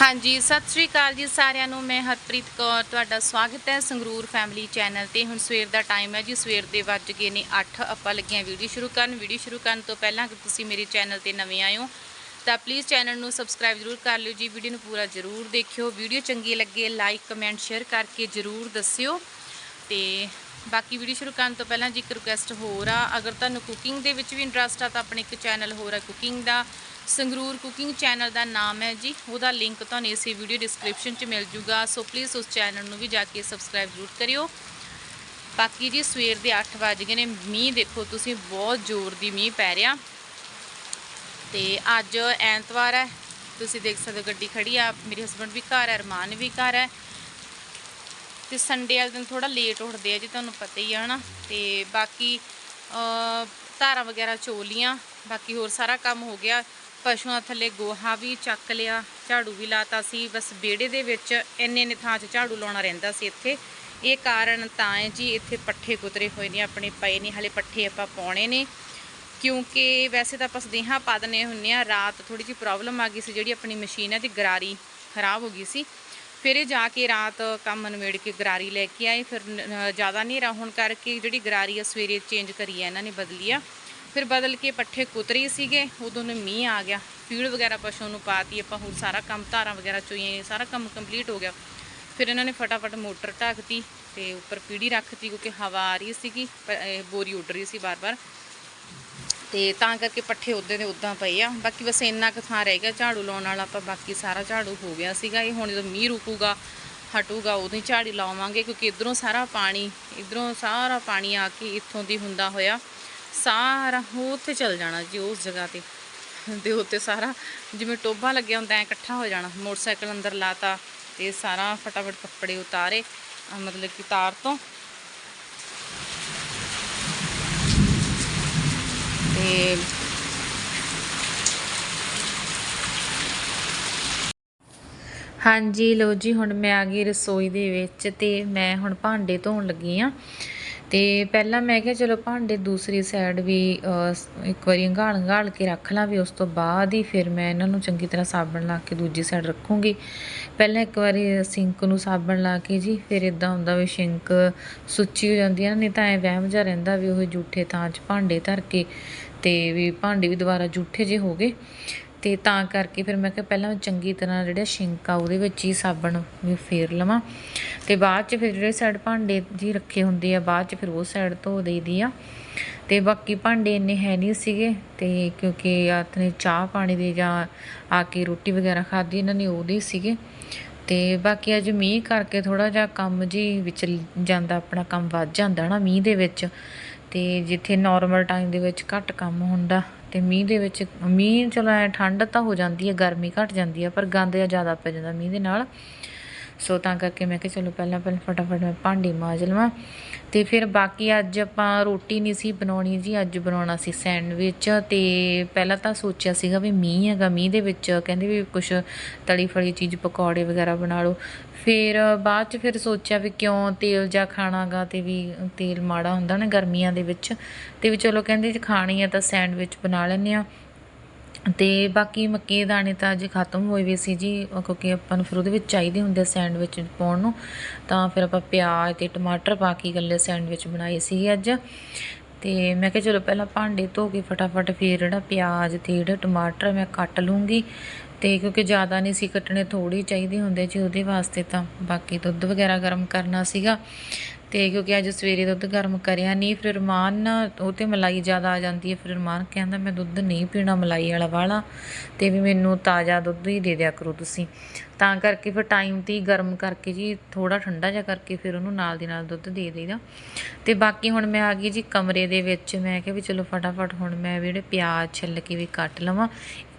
ਹਾਂਜੀ, ਸਤਿ ਸ੍ਰੀ ਅਕਾਲ ਜੀ ਸਾਰਿਆਂ ਨੂੰ। ਮੈਂ ਹਰਪ੍ਰੀਤ ਕੌਰ, ਤੁਹਾਡਾ ਸਵਾਗਤ ਹੈ ਸੰਗਰੂਰ ਫੈਮਿਲੀ ਚੈਨਲ ਤੇ। ਹੁਣ ਸਵੇਰ ਦਾ ਟਾਈਮ ਹੈ ਜੀ, ਸਵੇਰ ਦੇ ਵੱਜ ਗਏ ਨੇ 8 ਆਪਾਂ ਲੱਗੀਆਂ ਵੀਡੀਓ ਸ਼ੁਰੂ ਕਰਨ। ਵੀਡੀਓ ਸ਼ੁਰੂ ਕਰਨ ਤੋਂ ਪਹਿਲਾਂ ਅਗਰ ਤੁਸੀਂ ਮੇਰੇ ਚੈਨਲ ਤੇ ਨਵੇਂ ਆਏ ਹੋ, ਤਾਂ ਪਲੀਜ਼ ਚੈਨਲ ਨੂੰ ਸਬਸਕ੍ਰਾਈਬ ਜ਼ਰੂਰ ਕਰ ਲਿਓ ਜੀ। ਵੀਡੀਓ ਨੂੰ ਪੂਰਾ ਜ਼ਰੂਰ ਦੇਖਿਓ। ਵੀਡੀਓ ਚੰਗੀ ਲੱਗੇ ਲਾਈਕ ਕਮੈਂਟ ਸ਼ੇਅਰ ਕਰਕੇ ਜ਼ਰੂਰ ਦੱਸਿਓ। ਤੇ ਬਾਕੀ ਵੀਡੀਓ ਸ਼ੁਰੂ ਕਰਨ ਤੋਂ ਪਹਿਲਾਂ ਜੀ ਇੱਕ ਰਿਕੁਐਸਟ ਹੋਰ ਆ। ਅਗਰ ਤੁਹਾਨੂੰ ਕੁਕਿੰਗ ਦੇ ਵਿੱਚ ਵੀ ਇੰਟਰਸਟ ਆ, ਤਾਂ ਆਪਣੇ ਇੱਕ ਚੈਨਲ ਹੋਰ ਆ ਕੁਕਿੰਗ ਦਾ। ਸੰਗਰੂਰ ਕੁਕਿੰਗ ਚੈਨਲ ਦਾ ਨਾਮ ਹੈ ਜੀ। ਉਹਦਾ ਲਿੰਕ ਤੁਹਾਨੂੰ ਇਸੇ ਵੀਡੀਓ ਡਿਸਕ੍ਰਿਪਸ਼ਨ 'ਚ ਮਿਲ ਜੂਗਾ। ਸੋ ਪਲੀਜ਼ ਉਸ ਚੈਨਲ ਨੂੰ ਵੀ ਜਾ ਕੇ ਸਬਸਕ੍ਰਾਈਬ ਜ਼ਰੂਰ ਕਰਿਓ। ਬਾਕੀ ਜੀ, ਸਵੇਰ ਦੇ 8 ਵਜ ਗਏ ਨੇ। ਮੀਂਹ ਦੇਖੋ ਤੁਸੀਂ, ਬਹੁਤ ਜ਼ੋਰ ਦੀ ਮੀਂਹ ਪੈ ਰਿਹਾ। ਤੇ ਅੱਜ ਐਤਵਾਰ ਹੈ। ਤੁਸੀਂ ਦੇਖ ਸਕਦੇ ਹੋ ਗੱਡੀ ਖੜੀ ਆ। ਮੇਰੇ ਹਸਬੰਡ ਵੀ ਘਰ ਹੈ, ਅਰਮਾਨ ਵੀ ਘਰ ਹੈ। ਤੇ ਸੰਡੇ ਵਾਲੇ ਦਿਨ ਥੋੜਾ ਲੇਟ ਉੱਠਦੇ ਆ ਜੀ, ਤੁਹਾਨੂੰ ਪਤਾ ਹੀ ਆ, ਹਨਾ। ਤੇ ਬਾਕੀ ਧਾਰਾਂ ਵਗੈਰਾ ਚੋਲੀਆਂ ਬਾਕੀ ਹੋਰ ਸਾਰਾ ਕੰਮ ਹੋ ਗਿਆ। ਪਸ਼ੂਆਂ ਥੱਲੇ ਗੋਹਾ ਵੀ ਚੱਕ ਲਿਆ, ਝਾੜੂ ਵੀ ਲਾਤਾ ਸੀ। ਬਸ ਵਿਹੜੇ ਦੇ ਵਿੱਚ ਇੰਨੇ ਇੰਨੇ ਥਾਂ 'ਚ ਝਾੜੂ ਲਾਉਣਾ ਰਹਿੰਦਾ ਸੀ ਇੱਥੇ। ਇਹ ਕਾਰਨ ਤਾਂ ਹੈ ਜੀ, ਇੱਥੇ ਪੱਠੇ ਕੁਤਰੇ ਹੋਏ ਨੇ, ਆਪਣੇ ਪਏ ਨੇ, ਹਲੇ ਪੱਠੇ ਆਪਾਂ ਪਾਉਣੇ ਨੇ। ਕਿਉਂਕਿ ਵੈਸੇ ਤਾਂ ਆਪਾਂ ਸਦੇਹਾਂ ਪਾ ਦਿੰਦੇ ਹੁੰਨੇ ਆ ਰਾਤ ਥੋੜੀ ਜਿਹੀ ਪ੍ਰੋਬਲਮ ਆ ਗਈ ਸੀ, ਜਿਹੜੀ ਆਪਣੀ ਮਸ਼ੀਨ ਹੈ ਦੀ ਗਰਾਰੀ ਖਰਾਬ ਹੋ ਗਈ ਸੀ। ਫਿਰ ਇਹ ਜਾ ਕੇ ਰਾਤ ਕੰਮ ਨਿਬੇੜ ਕੇ ਗਰਾਰੀ ਲੈ ਕੇ ਆਏ। ਫਿਰ ਜ਼ਿਆਦਾ ਹਨੇਰਾ ਹੋਣ ਕਰਕੇ ਜਿਹੜੀ ਗਰਾਰੀ ਆ, ਸਵੇਰੇ ਚੇਂਜ ਕਰੀ ਆ, ਇਹਨਾਂ ਨੇ ਬਦਲੀ ਆ। ਫਿਰ ਬਦਲ ਕੇ ਪੱਠੇ ਕੁਤਰੀ ਸੀਗੇ, ਉਦੋਂ ਨੂੰ ਮੀਂਹ ਆ ਗਿਆ ਫੀਡ ਵਗੈਰਾ ਪਸ਼ੂ ਨੂੰ ਪਾਤੀ ਆਪਾਂ ਹੁਣ ਸਾਰਾ ਕੰਮ ਧਾਰਾਂ ਵਗੈਰਾ ਚੋਈਆਂ ਸਾਰਾ ਕੰਮ ਕੰਪਲੀਟ ਹੋ ਗਿਆ। ਫਿਰ ਇਹਨਾਂ ਨੇ ਫਟਾਫਟ ਮੋਟਰ ਢੱਕਤੀ ਤੇ ਉੱਪਰ ਪੀੜੀ ਰੱਖਤੀ ਕਿਉਂਕਿ ਹਵਾ ਆ ਰਹੀ ਸੀਗੀ ਬੋਰੀ ਉੱਡ ਰਹੀ ਸੀ ਬਾਰ-ਬਾਰ। ਤੇ ਤਾਂ ਕਰਕੇ ਪੱਠੇ ਉਦੋਂ ਦੇ ਉਦਾਂ ਪਏ ਆ। ਬਾਕੀ ਬਸ ਇੰਨਾ ਕੁ ਥਾਂ ਰਹਿ ਗਿਆ, ਝਾੜੂ ਲਾਉਣ ਵਾਲਾ ਆਪਾਂ ਬਾਕੀ ਸਾਰਾ ਝਾੜੂ ਹੋ ਗਿਆ ਸੀਗਾ। ਇਹ ਹੁਣ ਜਦੋਂ ਮੀਂਹ ਰੁਕੂਗਾ, ਹਟੂਗਾ, ਉਦੋਂ ਹੀ ਝਾੜੀ ਲਾਵਾਂਗੇ, ਕਿਉਂਕਿ ਇਧਰੋਂ ਸਾਰਾ ਪਾਣੀ, ਇਧਰੋਂ ਸਾਰਾ ਪਾਣੀ ਆ ਕੇ ਇੱਥੋਂ ਦੀ ਹੁੰਦਾ ਹੋਇਆ। ਸਾਰਾ ਉਹ ਉੱਥੇ ਚਲ ਜਾਣਾ ਜੀ ਉਸ ਜਗ੍ਹਾ ਤੇ। ਤੇ ਉੱਤੇ ਸਾਰਾ ਜਿਵੇਂ ਟੋਭਾ ਲੱਗਿਆ ਹੁੰਦਾ, ਐ ਇਕੱਠਾ ਹੋ ਜਾਣਾ। ਮੋਟਰਸਾਈਕਲ ਅੰਦਰ ਲਾਤਾ ਤੇ ਸਾਰਾ ਫਟਾਫਟ ਕੱਪੜੇ ਉਤਾਰੇ ਮਤਲਬ ਕਿ ਤਾਰ ਤੋਂ। ਤੇ ਹਾਂਜੀ ਲੋ ਜੀ, ਹੁਣ ਮੈਂ ਆ ਗਈ ਰਸੋਈ ਦੇ ਵਿੱਚ ਤੇ ਮੈਂ ਹੁਣ ਭਾਂਡੇ ਧੋਣ ਲੱਗੀ ਆ। ਤੇ ਪਹਿਲਾਂ ਮੈਂ ਕਿਹਾ ਚਲੋ ਭਾਂਡੇ ਦੂਸਰੀ ਸਾਈਡ ਵੀ ਇੱਕ ਵਾਰੀ ਹੰਗਾਲ ਹੰਗਾਲ ਕੇ ਰੱਖ ਲਾਂ ਵੀ ਉਸ ਤੋਂ ਬਾਅਦ ਹੀ ਫਿਰ ਮੈਂ ਇਹਨਾਂ ਨੂੰ ਚੰਗੀ ਤਰ੍ਹਾਂ ਸਾਬਣ ਲਾ ਕੇ ਦੂਜੀ ਸਾਈਡ ਰੱਖੂੰਗੀ। ਪਹਿਲਾਂ ਇੱਕ ਵਾਰੀ ਸਿੰਕ ਨੂੰ ਸਾਬਣ ਲਾ ਕੇ ਜੀ, ਫਿਰ ਇਦਾਂ ਹੁੰਦਾ ਵੀ ਸਿੰਕ ਸੁੱਚੀ ਹੋ ਜਾਂਦੀ ਹੈ ਨਾ, ਨਹੀਂ ਤਾਂ ਐ ਵਹਿਮ ਜਿਹਾ ਰਹਿੰਦਾ ਵੀ ਉਹ ਜੂਠੇ ਥਾਂ 'ਚ ਭਾਂਡੇ ਧਰ ਕੇ ਤੇ ਵੀ ਭਾਂਡੇ ਵੀ ਦੁਬਾਰਾ ਜੂਠੇ ਜੇ ਹੋ ਗਏ। ਤੇ ਤਾਂ ਕਰਕੇ ਫਿਰ ਮੈਂ ਕਿਹਾ ਪਹਿਲਾਂ ਮੈਂ ਚੰਗੀ ਤਰ੍ਹਾਂ ਜਿਹੜਾ ਸ਼ਿੰਕ ਆ, ਉਹਦੇ ਵਿੱਚ ਹੀ ਸਾਬਣ ਵੀ ਫੇਰ ਲਵਾਂ। ਤੇ ਬਾਅਦ ਚ ਫਿਰ ਜਿਹੜੇ ਸਾਈਡ ਭਾਂਡੇ ਜੀ ਰੱਖੇ ਹੁੰਦੇ ਆ, ਬਾਅਦ ਚ ਫਿਰ ਉਹ ਸਾਈਡ ਧੋ ਦੇਈਦੀ ਆ। ਤੇ ਬਾਕੀ ਭਾਂਡੇ ਇੰਨੇ ਹੈ ਨਹੀਂ ਸੀਗੇ, ਤੇ ਕਿਉਂਕਿ ਆਤਨੇ ਚਾਹ ਪਾਣੀ ਦੇ ਜਾਂ ਆ ਕੇ ਰੋਟੀ ਵਗੈਰਾ ਖਾਧੀ ਇਹਨਾਂ ਨੇ, ਉਹਦੇ ਸੀਗੇ। ਤੇ ਬਾਕੀ ਅੱਜ ਮੀਂਹ ਕਰਕੇ ਥੋੜਾ ਜਿਹਾ ਕੰਮ ਜੀ ਵਿੱਚ ਜਾਂਦਾ, ਆਪਣਾ ਕੰਮ ਵੱਧ ਜਾਂਦਾ ਨਾ ਮੀਂਹ ਦੇ ਵਿੱਚ। ਤੇ ਜਿੱਥੇ ਨਾਰਮਲ ਟਾਈਮ ਦੇ ਵਿੱਚ ਘੱਟ ਕੰਮ ਹੁੰਦਾ। ਅਤੇ ਮੀਂਹ ਦੇ ਵਿੱਚ, ਮੀਂਹ ਚਲੋ ਐਂ ਠੰਡ ਤਾਂ ਹੋ ਜਾਂਦੀ ਹੈ, ਗਰਮੀ ਘੱਟ ਜਾਂਦੀ ਹੈ, ਪਰ ਗੰਦ ਜਿਹਾ ਜ਼ਿਆਦਾ ਪੈ ਜਾਂਦਾ ਮੀਂਹ ਦੇ ਨਾਲ। ਸੋ ਤਾਂ ਕਰਕੇ ਮੈਂ ਕਿਹਾ ਚਲੋ ਪਹਿਲਾਂ ਪਹਿਲਾਂ ਫਟਾਫਟ ਮੈਂ ਭਾਂਡੇ ਮਾਂਜ ਲਵਾਂ। ਤੇ ਫਿਰ ਬਾਕੀ ਅੱਜ ਆਪਾਂ ਰੋਟੀ ਨਹੀਂ ਸੀ ਬਣਾਉਣੀ ਜੀ, ਅੱਜ ਬਣਾਉਣਾ ਸੀ ਸੈਂਡਵਿਚ ਤੇ ਪਹਿਲਾਂ ਤਾਂ ਸੋਚਿਆ ਸੀਗਾ ਵੀ ਮੀਂਹ ਹੈਗਾ, ਮੀਂਹ ਦੇ ਵਿੱਚ ਕਹਿੰਦੇ ਵੀ ਕੁਝ ਤਲੀ ਫਲੀ ਚੀਜ਼ ਪਕੌੜੇ ਵਗੈਰਾ ਬਣਾ ਲਓ। ਫਿਰ ਬਾਅਦ ਚ ਫਿਰ ਸੋਚਿਆ ਵੀ ਕਿਉਂ ਤੇਲ ਜਾਂ ਖਾਣਾਗਾ ਤੇ ਵੀ ਤੇਲ ਮਾੜਾ ਹੁੰਦਾ ਨਾ ਗਰਮੀਆਂ ਦੇ ਵਿੱਚ। ਤੇ ਵੀ ਚਲੋ ਕਹਿੰਦੇ ਜੇ ਖਾਣੀ ਆ ਤਾਂ ਸੈਂਡਵਿਚ ਬਣਾ ਲੈਂਦੇ ਆ ਅਤੇ ਬਾਕੀ ਮੱਕੀ ਦੇ ਦਾਣੇ ਤਾਂ ਅੱਜ ਖਤਮ ਹੋਏ ਵੇ ਸੀ ਜੀ ਕਿਉਂਕਿ ਆਪਾਂ ਨੂੰ ਫਿਰ ਉਹਦੇ ਵਿੱਚ ਚਾਹੀਦੇ ਹੁੰਦੇ ਸੈਂਡਵਿਚ ਪਾਉਣ ਨੂੰ। ਤਾਂ ਫਿਰ ਆਪਾਂ ਪਿਆਜ਼ ਤੇ ਟਮਾਟਰ ਪਾ ਕੇ ਇਕੱਲੇ ਸੈਂਡਵਿਚ ਬਣਾਏ ਸੀ ਅੱਜ। ਤੇ ਮੈਂ ਕਿਹਾ ਚਲੋ ਪਹਿਲਾਂ ਭਾਂਡੇ ਧੋ ਕੇ ਫਟਾਫਟ ਫਿਰ ਜਿਹੜਾ ਪਿਆਜ਼ ਤੇ ਜਿਹੜਾ ਟਮਾਟਰ ਮੈਂ ਕੱਟ ਲੂੰਗੀ। ਤੇ ਕਿਉਂਕਿ ਜ਼ਿਆਦਾ ਨਹੀਂ ਸੀ ਕੱਟਣੇ ਥੋੜੀ ਚਾਹੀਦੇ ਹੁੰਦੇ ਜੀ ਉਹਦੇ ਵਾਸਤੇ ਤਾਂ। ਬਾਕੀ ਦੁੱਧ ਵਗੈਰਾ ਗਰਮ ਕਰਨਾ ਸੀਗਾ। ਤੇ ਕਿਉਂਕਿ ਅੱਜ ਸਵੇਰੇ ਦੁੱਧ ਗਰਮ ਕਰਿਆ ਨਹੀਂ, ਫਿਰ ਰਮਾਨ ਨਾ ਉਹ ਤੇ ਮਲਾਈ ਜ਼ਿਆਦਾ ਆ ਜਾਂਦੀ ਹੈ, ਫਿਰ ਰਮਾਨ ਕਹਿੰਦਾ ਮੈਂ ਦੁੱਧ ਨਹੀਂ ਪੀਣਾ ਮਲਾਈ ਵਾਲਾ ਵਾਲਾ ਤੇ ਵੀ ਮੈਨੂੰ ਤਾਜ਼ਾ ਦੁੱਧ ਹੀ ਦੇ ਦਿਆ ਕਰੋ ਤੁਸੀਂ। ਤਾਂ ਕਰਕੇ ਫਿਰ ਟਾਈਮ ਤੇ ਹੀ ਗਰਮ ਕਰਕੇ ਜੀ ਥੋੜਾ ਠੰਡਾ ਜਿਹਾ ਕਰਕੇ ਫਿਰ ਉਹਨੂੰ ਨਾਲ ਦੀ ਨਾਲ ਦੁੱਧ ਦੇ ਦੇਈਦਾ। ਤੇ ਬਾਕੀ ਹੁਣ ਮੈਂ ਆ ਗਈ ਜੀ ਕਮਰੇ ਦੇ ਵਿੱਚ, ਮੈਂ ਕਿਹਾ ਵੀ ਚਲੋ ਫਟਾਫਟ ਹੁਣ ਮੈਂ ਵੀ ਜਿਹੜੇ ਪਿਆਜ਼ ਛਿੱਲ ਕੇ ਵੀ ਕੱਟ ਲਵਾਂ।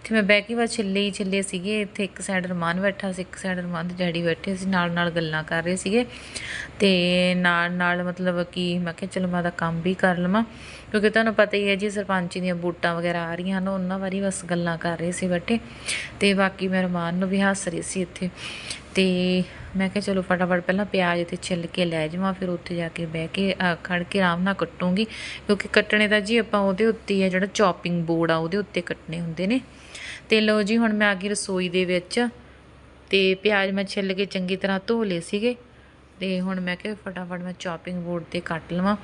ਇੱਥੇ ਮੈਂ ਬਹਿ ਕੇ ਬਸ ਛਿੱਲੇ ਹੀ ਛਿੱਲੇ ਸੀਗੇ, ਇੱਥੇ ਇੱਕ ਸਾਈਡ ਰਮਾਨ ਬੈਠਾ ਸੀ, ਇੱਕ ਸਾਈਡ ਰਮਾਨ ਦੇ ਡੈਡੀ ਬੈਠੇ ਸੀ, ਨਾਲ ਨਾਲ ਗੱਲਾਂ ਕਰ ਰਹੇ ਸੀਗੇ। ਤੇ ਨਾਲ ਨਾਲ ਮਤਲਬ ਕਿ ਮੈਂ ਕਿਹਾ ਚਲੋ ਮੈਂ ਤਾਂ ਕੰਮ ਵੀ ਕਰ ਲਵਾਂ, ਕਿਉਂਕਿ ਤੁਹਾਨੂੰ ਪਤਾ ਹੀ ਹੈ ਜੀ ਸਰਪੰਚੀ ਦੀਆਂ ਬੂਟਾਂ ਵਗੈਰਾ ਆ ਰਹੀਆਂ ਹਨ, ਉਹਨਾਂ ਬਾਰੇ ਬਸ ਗੱਲਾਂ ਕਰ ਰਹੇ ਸੀ ਬੈਠੇ। ਤੇ ਬਾਕੀ ਮੈਂ ਰਮਾਨ ਨੂੰ ਵੀ ਹੱਸ ਰਹੀ ਸੀ ਇੱਥੇ। ਤੇ ਮੈਂ ਕਿਹਾ ਚਲੋ ਫਟਾਫਟ ਪਹਿਲਾਂ ਪਿਆਜ਼ ਤੇ ਛਿੱਲ ਕੇ ਲੈ ਜਾਵਾਂ ਫਿਰ ਉੱਥੇ ਜਾ ਕੇ ਬਹਿ ਕੇ ਅ, ਖੜ ਕੇ ਆਰਾਮ ਨਾਲ ਕੱਟੂੰਗੀ ਕਿਉਂਕਿ ਕੱਟਣੇ ਤਾਂ ਜੀ ਆਪਾਂ ਉਹਦੇ ਉੱਤੇ ਹੀ ਆ ਜਿਹੜਾ ਚੌਪਿੰਗ ਬੋਰਡ ਆ ਉਹਦੇ ਉੱਤੇ ਕੱਟਣੇ ਹੁੰਦੇ ਨੇ। ਤੇ ਲਓ ਜੀ ਹੁਣ ਮੈਂ ਆ ਗਈ ਰਸੋਈ ਦੇ ਵਿੱਚ ਤੇ ਪਿਆਜ਼ ਮੈਂ ਛਿੱਲ ਕੇ ਚੰਗੀ ਤਰ੍ਹਾਂ ਧੋ ਲਏ ਸੀਗੇ। ਤੇ ਹੁਣ ਮੈਂ ਕਿਹਾ ਫਟਾਫਟ ਮੈਂ ਚਾਪਿੰਗ ਬੋਰਡ ਤੇ ਕੱਟ ਲਵਾਂ।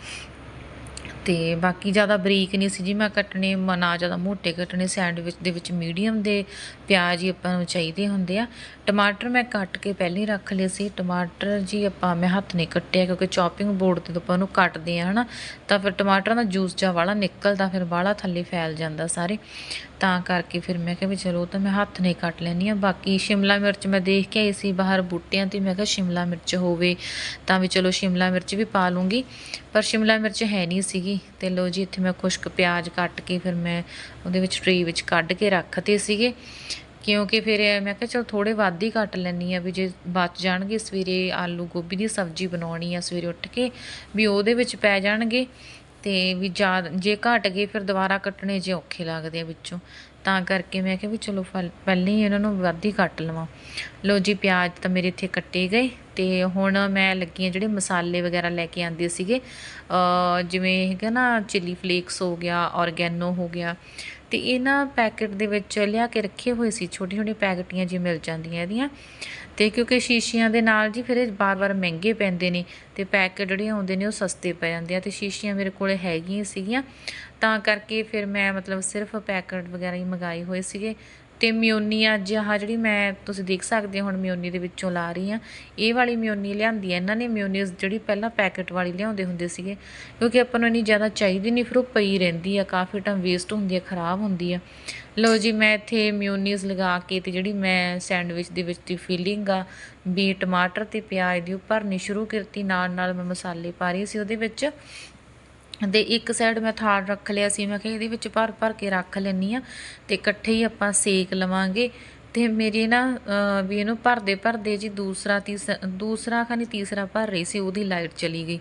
ਅਤੇ ਬਾਕੀ ਜ਼ਿਆਦਾ ਬਰੀਕ ਨਹੀਂ ਸੀ ਜੀ, ਮੈਂ ਕੱਟਣੇ ਨਾ ਜ਼ਿਆਦਾ ਮੋਟੇ ਕੱਟਣੇ, ਸੈਂਡਵਿਚ ਦੇ ਵਿੱਚ ਮੀਡੀਅਮ ਦੇ ਪਿਆਜ਼ ਹੀ ਆਪਾਂ ਨੂੰ ਚਾਹੀਦੇ ਹੁੰਦੇ ਆ। ਟਮਾਟਰ ਮੈਂ ਕੱਟ ਕੇ ਪਹਿਲਾਂ ਹੀ ਰੱਖ ਲਏ ਸੀ। ਟਮਾਟਰ ਜੀ ਆਪਾਂ ਮੈਂ ਹੱਥ ਨਹੀਂ ਕੱਟਿਆ ਕਿਉਂਕਿ ਚੌਪਿੰਗ ਬੋਰਡ ਤੇ ਤਾਂ ਆਪਾਂ ਉਹਨੂੰ ਕੱਟਦੇ ਆ, ਹਨਾ। ਤਾਂ ਫਿਰ ਟਮਾਟਰਾਂ ਦਾ ਜੂਸ ਜਾਂ ਵਾਲਾ ਨਿਕਲਦਾ, ਫਿਰ ਵਾਲਾ ਥੱਲੇ ਫੈਲ ਜਾਂਦਾ ਸਾਰੇ। ਤਾਂ ਕਰਕੇ ਫਿਰ ਮੈਂ ਕਿਹਾ ਵੀ ਚਲੋ ਉਹ ਤਾਂ ਮੈਂ ਹੱਥ ਨਹੀਂ ਕੱਟ ਲੈਣੀ ਆ ਬਾਕੀ ਸ਼ਿਮਲਾ ਮਿਰਚ ਮੈਂ ਦੇਖ ਕੇ ਆਈ ਸੀ ਬਾਹਰ ਬੂਟਿਆਂ ਤੇ। ਮੈਂ ਕਿਹਾ ਸ਼ਿਮਲਾ ਮਿਰਚ ਹੋਵੇ ਤਾਂ ਵੀ ਚਲੋ ਸ਼ਿਮਲਾ ਮਿਰਚ ਵੀ ਪਾ ਲੂੰਗੀ। ਪਰ ਸ਼ਿਮਲਾ ਮਿਰਚ ਹੈ ਨਹੀਂ ਸੀਗੀ ਤੇ ਲੋ ਜੀ ਇੱਥੇ ਮੈਂ ਖੁਸ਼ਕ ਪਿਆਜ਼ ਕੱਟ ਕੇ ਫਿਰ ਮੈਂ ਉਹਦੇ ਵਿੱਚ ਟਰੀ ਵਿੱਚ ਕੱਢ ਕੇ ਰੱਖਤੇ ਸੀਗੇ। ਕਿਉਂਕਿ ਫਿਰ ਮੈਂ ਕਿਹਾ ਚਲ ਥੋੜੇ ਵੱਧ ਹੀ ਕੱਟ ਲੈਣੀ ਆ ਵੀ ਜੇ ਬਚ ਜਾਣਗੇ ਸਵੇਰੇ ਆਲੂ ਗੋਭੀ ਦੀ ਸਬਜ਼ੀ ਬਣਾਉਣੀ ਆ ਸਵੇਰੇ ਉੱਠ ਕੇ ਵੀ ਉਹਦੇ ਵਿੱਚ ਪੈ ਜਾਣਗੇ। ਤੇ ਵੀ ਜਾ, ਜੇ ਘਟ ਗਏ ਫਿਰ ਦੁਬਾਰਾ ਕੱਟਣੇ ਜੇ ਔਖੇ ਲੱਗਦੇ ਆ ਵਿੱਚੋਂ। ਤਾਂ ਕਰਕੇ ਮੈਂ ਕਿਹਾ ਵੀ ਚਲੋ ਫਲ, ਪਹਿਲਾਂ ਹੀ ਇਹਨਾਂ ਨੂੰ ਵੱਧ ਹੀ ਕੱਟ ਲਵਾਂ। ਲੋ ਜੀ, ਪਿਆਜ਼ ਤਾਂ ਮੇਰੇ ਇੱਥੇ ਕੱਟੇ ਗਏ ਤੇ ਹੁਣ ਮੈਂ ਲੱਗੀ ਹਾਂ ਜਿਹੜੇ ਮਸਾਲੇ ਵਗੈਰਾ ਲੈ ਕੇ ਆਂਦੇ ਸੀਗੇ। ਜਿਵੇਂ ਹੈਗਾ ਨਾ ਚਿੱਲੀ ਫਲੇਕਸ ਹੋ ਗਿਆ ਔਰਗੈਨੋ ਹੋ ਗਿਆ। ਤੇ ਇਹਨਾਂ ਪੈਕੇਟ ਦੇ ਵਿੱਚ ਲਿਆ ਕੇ ਰੱਖੇ ਹੋਏ ਸੀ ਛੋਟੇ ਛੋਟੇ ਪੈਕਟੀਆਂ ਜੀ ਮਿਲ ਜਾਂਦੀਆਂ ਇਹਦੀਆਂ। ਤੇ ਕਿਉਂਕਿ ਸ਼ੀਸ਼ੀਆਂ ਦੇ ਨਾਲ ਜੀ ਫਿਰ ਇਹ ਬਾਰ-ਬਾਰ ਮਹਿੰਗੇ ਪੈਂਦੇ ਨੇ ਤੇ ਪੈਕੇਟ ਜਿਹੜੇ ਆਉਂਦੇ ਨੇ ਉਹ ਸਸਤੇ ਪੈ ਜਾਂਦੇ ਆ ਤੇ ਸ਼ੀਸ਼ੀਆਂ ਮੇਰੇ ਕੋਲੇ ਹੈਗੀਆਂ ਸੀਗੀਆਂ। ਤਾਂ ਕਰਕੇ ਫਿਰ ਮੈਂ ਮਤਲਬ ਸਿਰਫ ਪੈਕੇਟ ਵਗੈਰਾ ਹੀ ਮੰਗਾਏ ਹੋਏ ਸੀਗੇ। ਤੇ ਮਿਓਨੀ ਅੱਜ ਆਹ ਜਿਹੜੀ ਮੈਂ ਤੁਸੀਂ ਦੇਖ ਸਕਦੇ ਹੋ, ਹੁਣ ਮਿਓਨੀ ਦੇ ਵਿੱਚੋਂ ਲਾ ਰਹੀ ਆ ਇਹ ਵਾਲੀ ਮਿਓਨੀ ਲਿਆਂਦੀ ਹੈ। ਇਹਨਾਂ ਨੇ ਮਿਓਨੀਜ਼ ਜਿਹੜੀ ਪਹਿਲਾਂ ਪੈਕਟ ਵਾਲੀ ਲਿਆਉਂਦੇ ਹੁੰਦੇ ਸੀਗੇ। ਕਿਉਂਕਿ ਆਪਾਂ ਨੂੰ ਇੰਨੀ ਜ਼ਿਆਦਾ ਚਾਹੀਦੀ ਨਹੀਂ, ਫਿਰ ਉਹ ਪਈ ਰਹਿੰਦੀ ਆ। ਕਾਫੀ ਟਾਈਮ ਵੇਸਟ ਹੁੰਦੀ ਆ, ਖਰਾਬ ਹੁੰਦੀ ਆ। ਲਓ ਜੀ, ਮੈਂ ਇੱਥੇ ਮਿਓਨੀਜ਼ ਲਗਾ ਕੇ ਤੇ ਜਿਹੜੀ ਮੈਂ ਸੈਂਡਵਿਚ ਦੇ ਵਿੱਚ ਦੀ ਫੀਲਿੰਗ ਆ ਵੀ ਟਮਾਟਰ ਤੇ ਪਿਆਜ਼ ਦੀ ਉਹ ਭਰਨੀ ਸ਼ੁਰੂ ਕੀਤੀ ਨਾਲ ਨਾਲ ਮੈਂ ਮਸਾਲੇ ਪਾ ਰਹੀ ਸੀ। ਉਹਦੇ ਵਿੱਚ ਦੇ ਇੱਕ ਸਾਈਡ ਮੈਂ ਥਾਲ ਰੱਖ ਲਿਆ ਸੀ, ਮੈਂ ਕਿਹਾ ਇਹਦੇ ਵਿੱਚ ਭਰ ਭਰ ਕੇ ਰੱਖ ਲੈਣੀ ਆ ਤੇ ਇਕੱਠੇ ਹੀ ਆਪਾਂ ਸੇਕ ਲਵਾਂਗੇ ਤੇ ਮੇਰੀ ਨਾ ਵੀ ਇਹਨੂੰ ਭਰਦੇ ਭਰਦੇ ਜੀ ਦੂਸਰਾ ਤੀਸਰਾ ਦੂਸਰਾ ਖਾਨੀ ਤੀਸਰਾ ਭਰ ਰਹੀ ਸੀ, ਉਹਦੀ ਲਾਈਟ ਚਲੀ ਗਈ।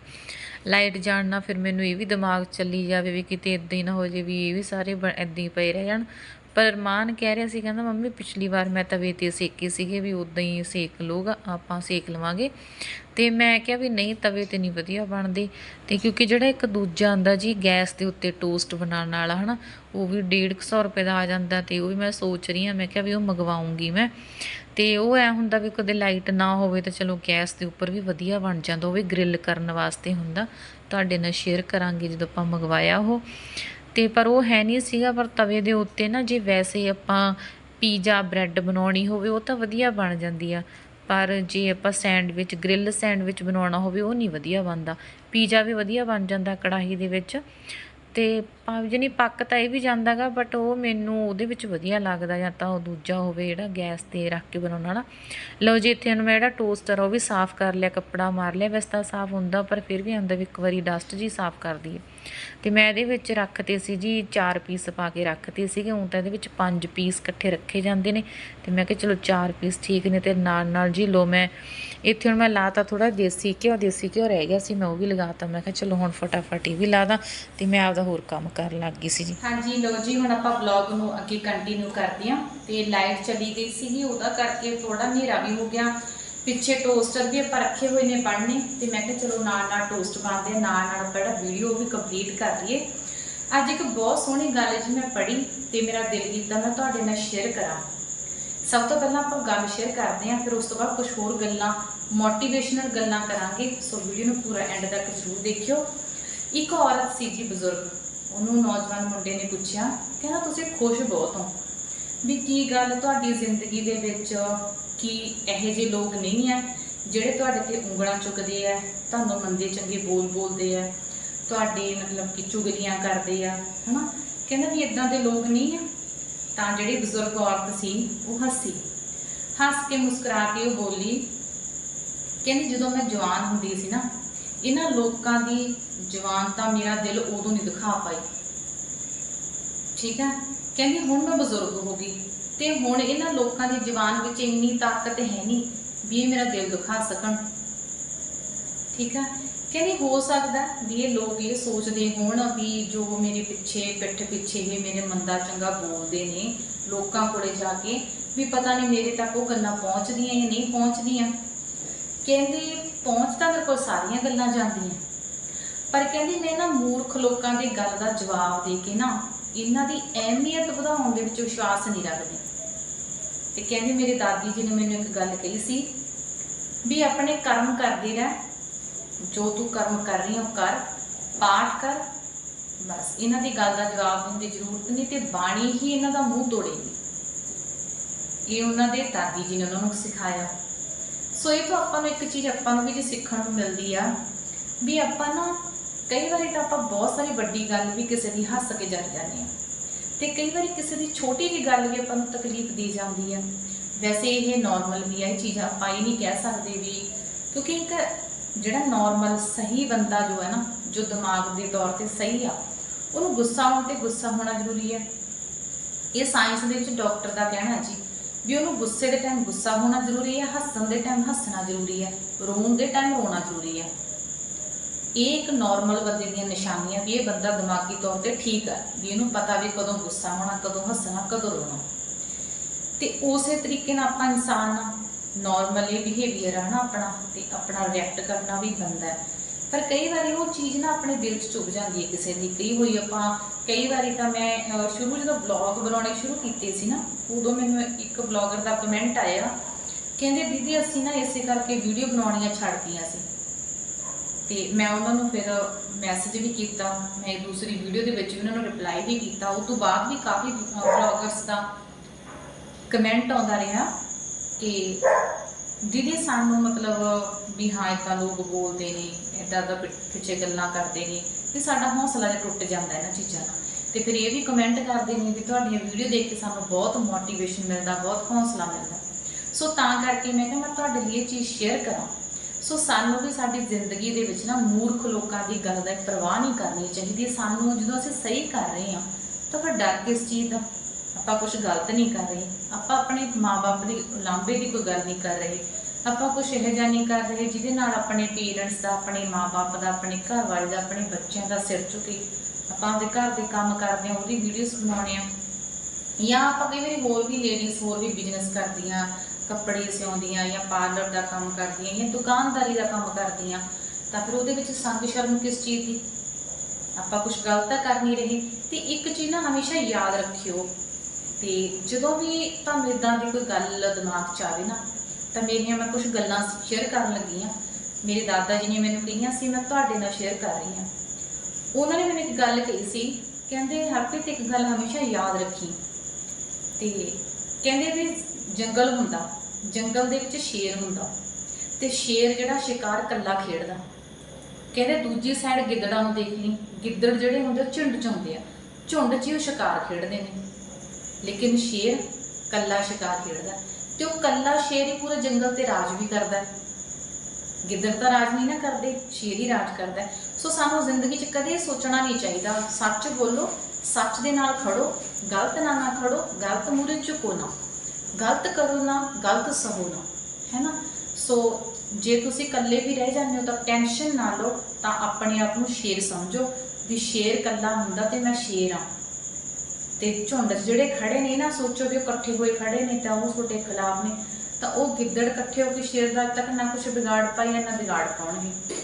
ਲਾਈਟ ਜਾਣ ਨਾਲ ਫਿਰ ਮੈਨੂੰ ਇਹ ਵੀ ਦਿਮਾਗ ਚੱਲੀ ਜਾਵੇ ਵੀ ਕਿਤੇ ਇਦਾਂ ਹੀ ਨਾ ਹੋ ਜੇ ਵੀ ਇਹ ਵੀ ਸਾਰੇ ਇਦਾਂ ਹੀ ਪਏ ਰਹਿ ਜਾਣ। ਪਰ ਮਾਨ ਕਹਿ ਰਿਹਾ ਸੀ, ਕਹਿੰਦਾ, ਮੰਮੀ, ਪਿਛਲੀ ਵਾਰ ਮੈਂ ਤਵੇ ਤੇ ਸੇਕੇ ਸੀਗੇ ਵੀ ਉਦਾਂ ਹੀ ਸੇਕ ਲੂਗਾ ਆਪਾਂ ਸੇਕ ਲਵਾਂਗੇ। ਤੇ ਮੈਂ ਕਿਹਾ ਵੀ ਨਹੀਂ, ਤਵੇ ਤੇ ਨਹੀਂ ਵਧੀਆ ਬਣਦੇ। ਤੇ ਕਿਉਂਕਿ ਜਿਹੜਾ ਇੱਕ ਦੂਜਾ ਆਂਦਾ ਜੀ, ਗੈਸ ਦੇ ਉੱਤੇ ਟੋਸਟ ਬਣਾਉਣ ਵਾਲਾ, ਹਨਾ, ਉਹ ਵੀ 150 ਰੁਪਏ ਦਾ ਆ ਜਾਂਦਾ ਤੇ ਉਹ ਵੀ ਮੈਂ ਸੋਚ ਰਹੀ ਹਾਂ, ਮੈਂ ਕਿਹਾ ਵੀ ਉਹ ਮੰਗਵਾਉਂਗੀ ਮੈਂ। ਤੇ ਉਹ ਐ ਹੁੰਦਾ ਵੀ ਕਦੇ ਲਾਈਟ ਨਾ ਹੋਵੇ ਤਾਂ ਚਲੋ ਗੈਸ ਦੇ ਉੱਪਰ ਵੀ ਵਧੀਆ ਬਣ ਜਾਂਦਾ, ਉਹ ਵੀ ਗ੍ਰਿਲ ਕਰਨ ਵਾਸਤੇ ਹੁੰਦਾ। ਤੁਹਾਡੇ ਨਾਲ ਸ਼ੇਅਰ ਕਰਾਂਗੇ ਜਦੋਂ ਆਪਾਂ ਮੰਗਵਾਇਆ ਉਹ। ਤੇ ਪਰ ਉਹ ਹੈ ਨਹੀਂ ਸੀਗਾ, ਪਰ ਤਵੇ ਦੇ ਉੱਤੇ ਨਾ ਜੇ ਵੈਸੇ ਆਪਾਂ ਪੀਜ਼ਾ, ਬ੍ਰੈਡ ਬਣਾਉਣੀ ਹੋਵੇ, ਉਹ ਤਾਂ ਵਧੀਆ ਬਣ ਜਾਂਦੀ ਆ। ਪਰ ਜੇ ਆਪਾਂ ਸੈਂਡਵਿਚ, ਗ੍ਰਿਲ ਸੈਂਡਵਿਚ ਬਣਾਉਣਾ ਹੋਵੇ, ਉਹ ਨਹੀਂ ਵਧੀਆ ਬਣਦਾ। ਪੀਜ਼ਾ ਵੀ ਵਧੀਆ ਬਣ ਜਾਂਦਾ ਕੜਾਹੀ ਦੇ ਵਿੱਚ। ਅਤੇ ਭਾਵੇਂ ਜਣੀ ਪੱਕ ਤਾਂ ਇਹ ਵੀ ਜਾਂਦਾ ਗਾ ਬਟ ਉਹ ਮੈਨੂੰ ਉਹਦੇ ਵਿੱਚ ਵਧੀਆ ਲੱਗਦਾ ਜਾਂ ਤਾਂ ਉਹ ਦੂਜਾ ਹੋਵੇ ਜਿਹੜਾ ਗੈਸ ਤੇ ਰੱਖ ਕੇ ਬਣਾਉਣ ਵਾਲਾ ਲਓ ਜੀ, ਇੱਥੇ ਹੁਣ ਮੈਂ ਜਿਹੜਾ ਟੋਸਟਰ ਉਹ ਵੀ ਸਾਫ਼ ਕਰ ਲਿਆ, ਕੱਪੜਾ ਮਾਰ ਲਿਆ, ਵੈਸੇ ਤਾਂ ਸਾਫ਼ ਹੁੰਦਾ, ਪਰ ਫਿਰ ਵੀ ਹੁੰਦਾ ਵੀ ਇੱਕ ਵਾਰੀ ਡਸਟ ਜੀ ਸਾਫ਼ ਕਰ ਦਈਏ। ਤੇ ਮੈਂ ਇਹਦੇ ਵਿੱਚ ਰੱਖਤੇ ਸੀ ਜੀ, ਚਾਰ ਪੀਸ ਪਾ ਕੇ ਰੱਖਤੇ ਸੀਗੇ ਹੁਣ ਤਾਂ ਇਹਦੇ ਵਿੱਚ ਪੰਜ ਪੀਸ ਇਕੱਠੇ ਰੱਖੇ ਜਾਂਦੇ ਨੇ। ਤੇ ਮੈਂ ਕਿਹਾ ਚਲੋ ਚਾਰ ਪੀਸ ਠੀਕ ਨੇ ਤੇ ਨਾਲ ਨਾਲ ਜੀ ਲੋ ਮੈਂ ਇੱਥੇ ਹੁਣ ਮੈਂ ਲਾਤਾ ਥੋੜਾ ਦੇਸੀ ਘਿਓ ਦੇਸੀ ਘਿਓ ਰਹਿ ਗਿਆ ਸੀ, ਮੈਂ ਉਹ ਵੀ ਲਗਾਤਾ। ਮੈਂ ਕਿਹਾ ਚਲੋ ਹੁਣ ਫਟਾਫਟ ਇਹ ਵੀ ਲਾ ਦਾਂ ਤੇ ਮੈਂ ਆਪਦਾ ਹੋਰ ਕੰਮ ਕਰਨ ਲੱਗ ਗਈ ਸੀ ਜੀ। ਹਾਂਜੀ ਲੋ ਜੀ, ਹੁਣ ਆਪਾਂ ਵਲੌਗ ਨੂੰ ਅੱਗੇ ਕੰਟੀਨਿਊ ਕਰਦੇ ਹਾਂ ਤੇ ਲਾਈਟ ਚਲੀ ਗਈ ਸੀਗੀ, ਉਹਦਾ ਕਰਕੇ ਥੋੜਾ ਹਨੇਰਾ ਵੀ ਹੋ ਗਿਆ। ਪਿੱਛੇ ਟੋਸਟਰ ਵੀ ਆਪਾਂ ਰੱਖੇ ਹੋਏ ਨੇ ਬਣਨੇ। ਤੇ ਮੈਂ ਕਿਹਾ ਚਲੋ ਨਾਲ ਨਾਲ ਟੋਸਟ ਬਣਦੇ ਨਾਲ ਨਾਲ ਆਪਾਂ ਜਿਹੜਾ ਵੀਡੀਓ ਵੀ ਕੰਪਲੀਟ ਕਰ ਲਈਏ। ਅੱਜ ਇੱਕ ਬਹੁਤ ਸੋਹਣੀ ਗੱਲ ਜੀ ਮੈਂ ਪੜ੍ਹੀ ਤੇ ਮੇਰਾ ਦਿਲ ਕੀਤਾ ਮੈਂ ਤੁਹਾਡੇ ਨਾਲ ਸ਼ੇਅਰ ਕਰਾਂ। ਸਭ ਤੋਂ ਪਹਿਲਾਂ ਆਪਾਂ ਗੱਲ ਸ਼ੇਅਰ ਕਰਦੇ ਹਾਂ, ਫਿਰ ਉਸ ਤੋਂ ਬਾਅਦ ਕੁਝ ਹੋਰ ਗੱਲਾਂ ਮੋਟੀਵੇਸ਼ਨਲ ਗੱਲਾਂ ਕਰਾਂਗੇ। ਸੋ ਵੀਡੀਓ ਨੂੰ ਪੂਰਾ ਐਂਡ ਤੱਕ ਜ਼ਰੂਰ ਦੇਖਿਓ। ਇੱਕ ਔਰਤ ਸੀ ਜੀ ਬਜ਼ੁਰਗ। ਉਹਨੂੰ ਨੌਜਵਾਨ ਮੁੰਡੇ ਨੇ ਪੁੱਛਿਆ, ਕਹਿੰਦਾ, ਤੁਸੀਂ ਖੁਸ਼ ਬਹੁਤ ਹੋ। ਵੀ ਕੀ ਗੱਲ ਤੁਹਾਡੀ ਜ਼ਿੰਦਗੀ ਦੇ ਵਿੱਚ ਕੀ ਇਹੋ ਜਿਹੇ ਲੋਕ ਨਹੀਂ ਆ ਜਿਹੜੇ ਤੁਹਾਡੇ ਤੇ ਉਂਗਲਾਂ ਚੁੱਕਦੇ ਆ, ਤੁਹਾਨੂੰ ਮੰਦੇ ਚੰਗੇ ਬੋਲ ਬੋਲਦੇ ਆ, ਤੁਹਾਡੇ ਮਤਲਬ ਕਿ ਚੁਗਲੀਆਂ ਕਰਦੇ ਆ, ਹਨਾ? ਕਹਿੰਦਾ ਵੀ ਇਦਾਂ ਦੇ ਲੋਕ ਨਹੀਂ ਆ। ਤਾਂ ਜਿਹੜੀ ਬਜ਼ੁਰਗ ਔਰਤ ਸੀ, ਉਹ ਹੱਸੀ। ਹੱਸ ਕੇ ਮੁਸਕਰਾ ਕੇ ਉਹ ਬੋਲੀ, ਕਹਿੰਦੀ ਜਦੋਂ ਮੈਂ ਜਵਾਨ ਹੁੰਦੀ ਸੀ ਨਾ, ਇਹਨਾਂ ਲੋਕਾਂ ਦੀ ਜਵਾਨਤਾ ਮੇਰਾ ਦਿਲ ਉਦੋਂ ਨਹੀਂ ਦਿਖਾ ਪਾਈ। ਠੀਕ ਹੈ? ਕਹਿੰਦੀ ਹੁਣ ਮੈਂ ਬਜ਼ੁਰਗ ਹੋ ਗਈ ਤੇ ਹੁਣ ਇਹਨਾਂ ਲੋਕਾਂ ਦੀ ਜਵਾਨ ਵਿੱਚ ਇੰਨੀ ਤਾਕਤ ਹੈ ਨਹੀਂ ਵੀ ਇਹ ਮੇਰਾ ਦਿਲ ਦਿਖਾ ਸਕਣ। ਠੀਕ ਹੈ? ਕਹਿੰਦੀ ਹੋ ਸਕਦਾ ਵੀ ਇਹ ਲੋਕ ਇਹ ਸੋਚਦੇ ਹੋਣ ਵੀ ਜੋ ਮੇਰੇ ਪਿੱਛੇ ਪਿੱਠ ਪਿੱਛੇ ਇਹ ਮੇਰੇ ਮੰਦਾ ਚੰਗਾ ਬੋਲਦੇ ਨੇ, ਲੋਕਾਂ ਕੋਲੇ ਜਾ ਕੇ ਵੀ ਪਤਾ ਨਹੀਂ ਮੇਰੇ ਤੱਕ ਉਹ ਗੱਲਾਂ ਪਹੁੰਚਦੀਆਂ ਜਾਂ ਨਹੀਂ ਪਹੁੰਚਦੀਆਂ। ਕਹਿੰਦੀ ਪਹੁੰਚ ਤਾਂ ਮੇਰੇ ਕੋਲ ਸਾਰੀਆਂ ਗੱਲਾਂ ਜਾਂਦੀਆਂ, ਪਰ ਕਹਿੰਦੀ ਮੈਂ ਨਾ ਮੂਰਖ ਲੋਕਾਂ ਦੀ ਗੱਲ ਦਾ ਜਵਾਬ ਦੇ ਕੇ ਨਾ ਇਹਨਾਂ ਦੀ ਅਹਿਮੀਅਤ ਵਧਾਉਣ ਦੇ ਵਿੱਚ ਵਿਸ਼ਵਾਸ ਨਹੀਂ ਰੱਖਦੀ। ਤੇ ਕਹਿੰਦੀ ਮੇਰੇ ਦਾਦੀ ਜੀ ਨੇ ਮੈਨੂੰ ਇੱਕ ਗੱਲ ਕਹੀ ਸੀ ਵੀ ਆਪਣੇ ਕਰਮ ਕਰਦੀ ਰਹਿ ਜੋ ਤੂੰ ਕਰਮ ਕਰ ਰਹੀ ਹੈ ਕਰ, ਪਾਠ ਕਰ। ਬਸ, ਇਹਨਾਂ ਦੀ ਗੱਲ ਦਾ ਜਵਾਬ ਦੇਣ ਦੀ ਜ਼ਰੂਰਤ ਨਹੀਂ ਤੇ ਬਾਣੀ ਹੀ ਇਹਨਾਂ ਦਾ ਮੂੰਹ ਤੋੜੇਗੀ। ਇਹ ਉਹਨਾਂ ਦੇ ਦਾਦੀ ਜੀ ਨੇ ਉਹਨਾਂ ਨੂੰ ਸਿਖਾਇਆ। ਸੋ ਇਹ ਤੋਂ ਆਪਾਂ ਨੂੰ ਇੱਕ ਚੀਜ਼ ਆਪਾਂ ਨੂੰ ਵੀ ਜੇ ਸਿੱਖਣ ਨੂੰ ਮਿਲਦੀ ਆ, ਵੀ ਆਪਾਂ ਨਾ ਕਈ ਵਾਰੀ ਤਾਂ ਆਪਾਂ ਬਹੁਤ ਸਾਰੀ ਵੱਡੀ ਗੱਲ ਵੀ ਕਿਸੇ ਦੀ ਹੱਸ ਕੇ ਜਰ ਜਾਂਦੇ ਆ। ਤੇ ਕਈ ਵਾਰੀ ਕਿਸੇ ਦੀ ਛੋਟੀ ਜਿਹੀ ਗੱਲ ਵੀ ਆਪਾਂ ਨੂੰ ਤਕਲੀਫ ਦੇ ਜਾਂਦੀ ਆ। ਵੈਸੇ ਇਹ ਨਾਰਮਲ ਵੀ ਆ, ਇਹ ਚੀਜ਼ ਆਪਾਂ ਇਹ ਨਹੀਂ ਕਹਿ ਸਕਦੇ ਵੀ ਕਿਉਂਕਿ ਇੱਕ ਜਿਹੜਾ ਨਾਰਮਲ ਸਹੀ ਬੰਦਾ ਜੋ ਹੈ ਨਾ, ਜੋ ਦਿਮਾਗ ਦੇ ਤੌਰ ਤੇ ਸਹੀ ਆ, ਉਹਨੂੰ ਗੁੱਸਾ ਆਉਣ ਤੇ ਗੁੱਸਾ ਹੋਣਾ ਜ਼ਰੂਰੀ ਹੈ। ਇਹ ਸਾਇੰਸ ਦੇ ਵਿੱਚ ਡਾਕਟਰ ਦਾ ਕਹਿਣਾ ਜੀ ਵੀ ਉਹਨੂੰ ਗੁੱਸੇ ਦੇ ਟਾਈਮ ਗੁੱਸਾ ਹੋਣਾ ਜ਼ਰੂਰੀ ਹੈ, ਹੱਸਣ ਦੇ ਟਾਈਮ ਹੱਸਣਾ ਜ਼ਰੂਰੀ ਹੈ, ਰੋਣ ਦੇ ਟਾਈਮ ਰੋਣਾ ਜ਼ਰੂਰੀ ਹੈ। ਇਹ ਇੱਕ ਨਾਰਮਲ ਬੰਦੇ ਦੀਆਂ ਨਿਸ਼ਾਨੀਆਂ ਵੀ ਇਹ ਬੰਦਾ ਦਿਮਾਗੀ ਤੌਰ ਤੇ ਠੀਕ ਹੈ ਵੀ ਇਹਨੂੰ ਪਤਾ ਵੀ ਕਦੋਂ ਗੁੱਸਾ ਹੋਣਾ, ਕਦੋਂ ਹੱਸਣਾ, ਕਦੋਂ ਰੋਣਾ। ਤੇ ਉਸੇ ਤਰੀਕੇ ਨਾਲ ਆਪਾਂ ਇਨਸਾਨ ਨਾਰਮਲੀ ਬਿਹੇਵੀਅਰ ਆ ਨਾ ਆਪਣਾ, ਤੇ ਆਪਣਾ ਰਿਐਕਟ ਕਰਨਾ ਵੀ ਬੰਦਾ ਹੈ। ਪਰ ਕਈ ਵਾਰੀ ਉਹ ਚੀਜ਼ ਨਾ ਆਪਣੇ ਦਿਲ 'ਚ ਚੁੱਭ ਜਾਂਦੀ ਹੈ ਕਿਸੇ ਦੀ। ਕਈ ਹੋਈ ਆਪਾਂ, ਕਈ ਵਾਰੀ ਤਾਂ ਮੈਂ ਸ਼ੁਰੂ ਜਦੋਂ ਬਲੌਗ ਬਣਾਉਣੇ ਸ਼ੁਰੂ ਕੀਤੇ ਸੀ ਨਾ, ਉਦੋਂ ਮੈਨੂੰ ਇੱਕ ਬਲੌਗਰ ਦਾ ਕਮੈਂਟ ਆਇਆ, ਕਹਿੰਦੇ, ਦੀਦੀ, ਅਸੀਂ ਨਾ ਇਸੇ ਕਰਕੇ ਵੀਡੀਓ ਬਣਾਉਣੀਆਂ ਛੱਡਤੀਆਂ ਸੀ। ਤੇ ਮੈਂ ਉਹਨਾਂ ਨੂੰ ਫਿਰ ਮੈਸੇਜ ਵੀ ਕੀਤਾ, ਮੈਂ ਦੂਸਰੀ ਵੀਡੀਓ ਦੇ ਵਿੱਚ ਵੀ ਉਹਨਾਂ ਨੂੰ ਰਿਪਲਾਈ ਵੀ ਕੀਤਾ। ਉਸ ਤੋਂ ਬਾਅਦ ਵੀ ਕਾਫੀ ਬਲੌਗਰਸ ਦਾ ਕਮੈਂਟ ਆਉਂਦਾ ਰਿਹਾ। ਕਿ ਦੀਦੀ ਸਾਨੂੰ ਮਤਲਬ ਵੀ ਹਾਂ ਇਦਾਂ ਲੋਕ ਬੋਲਦੇ ਨੇ ਇਦਾਂ ਦਾ ਪਿੱਠ ਪਿੱਛੇ ਗੱਲਾਂ ਕਰਦੇ ਨੇ ਵੀ ਸਾਡਾ ਹੌਸਲਾ ਜਿਹਾ ਟੁੱਟ ਜਾਂਦਾ ਇਹਨਾਂ ਚੀਜ਼ਾਂ ਨਾਲ। ਤੇ ਫਿਰ ਇਹ ਵੀ ਕਮੈਂਟ ਕਰਦੇ ਨੇ ਵੀ ਤੁਹਾਡੀਆਂ ਵੀਡੀਓ ਦੇਖ ਕੇ ਸਾਨੂੰ ਬਹੁਤ ਮੋਟੀਵੇਸ਼ਨ ਮਿਲਦਾ, ਬਹੁਤ ਹੌਸਲਾ ਮਿਲਦਾ। ਸੋ ਤਾਂ ਕਰਕੇ ਮੈਂ ਕਿਹਾ ਮੈਂ ਤੁਹਾਡੇ ਲਈ ਇਹ ਚੀਜ਼ ਸ਼ੇਅਰ ਕਰਾਂ। ਸੋ ਸਾਨੂੰ ਵੀ ਸਾਡੀ ਜ਼ਿੰਦਗੀ ਦੇ ਵਿੱਚ ਨਾ ਮੂਰਖ ਲੋਕਾਂ ਦੀ ਗੱਲ ਦਾ ਪਰਵਾਹ ਨਹੀਂ ਕਰਨੀ ਚਾਹੀਦੀ। ਸਾਨੂੰ ਜਦੋਂ ਅਸੀਂ ਸਹੀ ਕਰ ਰਹੇ ਹਾਂ, ਤਾਂ ਫਿਰ ਡਰ ਕਿਸ ਚੀਜ਼ ਦਾ? ਆਪਾਂ ਕੁਝ ਗਲਤ ਨਹੀਂ ਕਰ ਰਹੇ। ਆਪਾਂ ਆਪਣੇ ਮਾਪੇ ਦੀ ਲਾਂਬੇ ਦੀ ਕੋਈ ਗੱਲ ਨਹੀਂ ਕਰ ਰਹੇ। ਆਪਾਂ ਕੁਝ ਇਹੋ ਜਿਹਾ ਨਹੀਂ ਕਰ ਰਹੇ ਜਿਹਦੇ ਨਾਲ ਆਪਣੇ ਪੇਰੈਂਟਸ ਦਾ, ਆਪਣੇ ਮਾਪੇ ਦਾ, ਆਪਣੇ ਘਰ ਵਾਲੇ ਦਾ, ਆਪਣੇ ਬੱਚਿਆਂ ਦਾ ਸਿਰ ਝੁਕੇ। ਆਪਾਂ ਆਪਦੇ ਘਰ ਦੇ ਕੰਮ ਕਰਦੇ ਹਾਂ, ਉਹਦੀ ਵੀਡੀਓਜ਼ ਬਣਾਉਣੇ ਆ ਜਾਂ ਆਪਾਂ ਕਈ ਵਾਰੀ ਹੋਰ ਵੀ ਲੇਡੀਜ਼ ਹੋਰ ਵੀ ਬਿਜ਼ਨਸ ਕਰਦੀਆਂ, ਕੱਪੜੇ ਸਿਉਂਦੀਆਂ ਜਾਂ ਪਾਰਲਰ ਦਾ ਕੰਮ ਕਰਦੀਆਂ ਜਾਂ ਦੁਕਾਨਦਾਰੀ ਦਾ ਕੰਮ ਕਰਦੀਆਂ, ਤਾਂ ਫਿਰ ਉਹਦੇ ਵਿੱਚ ਸੰਗ ਸ਼ਰਮ ਕਿਸ ਚੀਜ਼ ਦੀ? ਆਪਾਂ ਕੁਝ ਗਲਤ ਤਾਂ ਕਰ ਨਹੀਂ ਰਹੇ। ਤੇ ਇੱਕ ਚੀਜ਼ ਨਾ ਹਮੇਸ਼ਾ ਯਾਦ ਰੱਖਿਓ ਤੇ ਜਦੋਂ ਵੀ ਤੁਹਾਨੂੰ ਇਦਾਂ ਦੀ ਕੋਈ ਗੱਲ ਦਿਮਾਗ 'ਚ ਆਵੇ ਨਾ, ਤਾਂ ਮੇਰੀਆਂ ਮੈਂ ਕੁਝ ਗੱਲਾਂ ਸ਼ੇਅਰ ਕਰਨ ਲੱਗੀ ਹਾਂ ਮੇਰੇ ਦਾਦਾ ਜੀ ਨੇ ਮੈਨੂੰ ਕਹੀਆਂ ਸੀ, ਮੈਂ ਤੁਹਾਡੇ ਨਾਲ ਸ਼ੇਅਰ ਕਰ ਰਹੀ ਹਾਂ ਉਹਨਾਂ ਨੇ ਮੈਨੂੰ ਇੱਕ ਗੱਲ ਕਹੀ ਸੀ, ਕਹਿੰਦੇ, ਹਰਪ੍ਰੀਤ, ਇੱਕ ਗੱਲ ਹਮੇਸ਼ਾ ਯਾਦ ਰੱਖੀ। ਤੇ ਕਹਿੰਦੇ ਵੀ ਜੰਗਲ ਹੁੰਦਾ, ਜੰਗਲ ਦੇ ਵਿੱਚ ਸ਼ੇਰ ਹੁੰਦਾ, ਤੇ ਸ਼ੇਰ ਜਿਹੜਾ ਸ਼ਿਕਾਰ ਕੱਲਾ ਖੇਡਦਾ। ਕਹਿੰਦੇ, ਦੂਜੀ ਸਾਈਡ ਗਿੱਦੜਾਂ ਨੂੰ ਦੇਖ ਲਈ, ਗਿੱਦੜ ਜਿਹੜੇ ਹੁੰਦੇ ਉਹ ਝੁੰਡ ਚ ਹੁੰਦੇ ਆ, ਝੁੰਡ 'ਚ ਹੀ ਉਹ ਸ਼ਿਕਾਰ ਖੇਡਦੇ ਨੇ। ਲੇਕਿਨ ਸ਼ੇਰ ਕੱਲਾ ਸ਼ਿਕਾਰ ਖੇਡਦਾ ਤੇ ਉਹ ਕੱਲਾ ਸ਼ੇਰ ਹੀ ਪੂਰੇ ਜੰਗਲ ਤੇ ਰਾਜ ਵੀ ਕਰਦਾ ਹੈ। ਗਿੱਦੜ ਤਾਂ ਰਾਜ ਨਹੀਂ ਨਾ ਕਰਦੇ, ਸ਼ੇਰ ਹੀ ਰਾਜ ਕਰਦਾ ਸੋ ਸਾਨੂੰ ਜ਼ਿੰਦਗੀ 'ਚ ਕਦੇ ਸੋਚਣਾ ਨਹੀਂ ਚਾਹੀਦਾ। ਸੱਚ ਬੋਲੋ, ਸੱਚ ਦੇ ਨਾਲ ਖੜੋ, ਗਲਤ ਨਾਲ ਨਾ ਖੜੋ, ਗਲਤ ਮੂਰੇ ਝੁਕੋ ਨਾ। ਗਲਤ ਕਰੋ ਨਾ, ਗਲਤ ਸਹੋ ਨਾ। ਹੈ ਨਾ? ਸੋ ਜੇ ਤੁਸੀਂ ਇਕੱਲੇ ਵੀ ਰਹਿ ਜਾਂਦੇ ਹੋ ਤਾਂ ਟੈਨਸ਼ਨ ਨਾ ਲਓ, ਤਾਂ ਆਪਣੇ ਆਪ ਨੂੰ ਸ਼ੇਰ ਸਮਝੋ ਵੀ ਸ਼ੇਰ ਇਕੱਲਾ ਹੁੰਦਾ ਤੇ ਮੈਂ ਸ਼ੇਰ ਆ ਤੇ ਝੁੰਡ 'ਚ ਜਿਹੜੇ ਖੜੇ ਨੇ ਨਾ, ਸੋਚੋ ਵੀ ਉਹ ਇਕੱਠੇ ਹੋਏ ਖੜੇ ਨੇ ਤਾਂ ਉਹ ਤੁਹਾਡੇ ਖਿਲਾਫ ਨੇ। ਤਾਂ ਉਹ ਗਿੱਦੜ ਇਕੱਠੇ ਹੋ ਕੇ ਸ਼ੇਰ ਦਾ ਤੱਕ ਨਾ ਕੁਝ ਵਿਗਾੜ ਪਾਈ ਨਾ ਵਿਗਾੜ ਪਾਉਣਗੇ।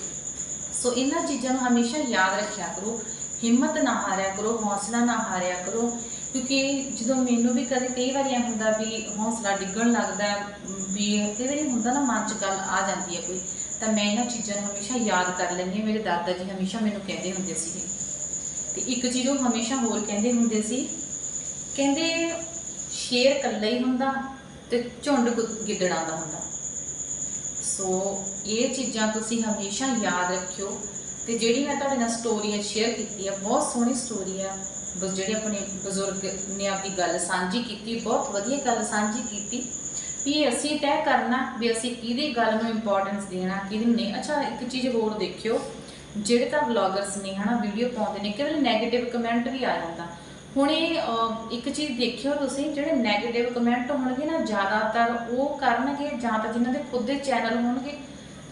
ਸੋ ਇਹਨਾਂ ਚੀਜ਼ਾਂ ਨੂੰ ਹਮੇਸ਼ਾ ਯਾਦ ਰੱਖਿਆ ਕਰੋ, ਹਿੰਮਤ ਨਾ ਹਾਰਿਆ ਕਰੋ, ਹੌਸਲਾ ਨਾ ਹਾਰਿਆ ਕਰੋ। ਕਿਉਂਕਿ ਜਦੋਂ ਮੈਨੂੰ ਵੀ ਕਦੇ ਕਈ ਵਾਰੀ ਇਹ ਹੁੰਦਾ ਵੀ ਹੌਸਲਾ ਡਿੱਗਣ ਲੱਗਦਾ ਵੀ ਕਈ ਵਾਰੀ ਹੁੰਦਾ ਨਾ ਮਨ 'ਚ ਗੱਲ ਆ ਜਾਂਦੀ ਹੈ ਕੋਈ, ਤਾਂ ਮੈਂ ਇਹਨਾਂ ਚੀਜ਼ਾਂ ਨੂੰ ਹਮੇਸ਼ਾ ਯਾਦ ਕਰ ਲੈਂਦੀ ਹਾਂ। ਮੇਰੇ ਦਾਦਾ ਜੀ ਹਮੇਸ਼ਾ ਮੈਨੂੰ ਕਹਿੰਦੇ ਹੁੰਦੇ ਸੀਗੇ। ਤੇ ਇੱਕ ਚੀਜ਼ ਉਹ ਹਮੇਸ਼ਾ ਹੋਰ ਕਹਿੰਦੇ ਹੁੰਦੇ ਸੀ ਕਹਿੰਦੇ ਸ਼ੇਰ ਇਕੱਲਾ ਹੀ ਹੁੰਦਾ ਤੇ ਝੁੰਡ ਗੁ- ਗਿੱਦੜਾਂ ਦਾ ਹੁੰਦਾ। ਸੋ ਇਹ ਚੀਜ਼ਾਂ ਤੁਸੀਂ ਹਮੇਸ਼ਾ ਯਾਦ ਰੱਖਿਓ ਤੇ ਜਿਹੜੀ ਮੈਂ ਤੁਹਾਡੇ ਨਾਲ ਸਟੋਰੀ ਸ਼ੇਅਰ ਕੀਤੀ ਆ, ਬਹੁਤ ਸੋਹਣੀ ਸਟੋਰੀ ਆ। ਬਸ ਜਿਹੜੇ ਆਪਣੇ ਬਜ਼ੁਰਗ ਨੇ ਆਪਣੀ ਗੱਲ ਸਾਂਝੀ ਕੀਤੀ, ਬਹੁਤ ਵਧੀਆ ਗੱਲ ਸਾਂਝੀ ਕੀਤੀ ਵੀ ਅਸੀਂ ਤੈਅ ਕਰਨਾ ਵੀ ਅਸੀਂ ਕਿਹਦੀ ਗੱਲ ਨੂੰ ਇੰਪੋਰਟੈਂਸ ਦੇਣਾ, ਕਿਹਦੀ ਨਹੀਂ। ਅੱਛਾ, ਇੱਕ ਚੀਜ਼ ਹੋਰ ਦੇਖਿਓ, ਜਿਹੜੇ ਤਾਂ ਵਲੌਗਰਸ ਨੇ ਹਨਾ ਵੀਡੀਓ ਪਾਉਂਦੇ ਨੇ ਕਈ ਨੈਗੇਟਿਵ ਕਮੈਂਟ ਵੀ ਆ ਜਾਂਦਾ। ਹੁਣ ਇਹ ਇੱਕ ਚੀਜ਼ ਦੇਖਿਓ ਤੁਸੀਂ, ਜਿਹੜੇ 네ਗੇਟਿਵ ਕਮੈਂਟ ਹੋਣਗੇ ਨਾ, ਜ਼ਿਆਦਾਤਰ ਉਹ ਕਰਨਗੇ, ਜਾਂ ਤਾਂ ਜਿਨ੍ਹਾਂ ਦੇ ਖੁਦ ਦੇ ਚੈਨਲ ਹੋਣਗੇ,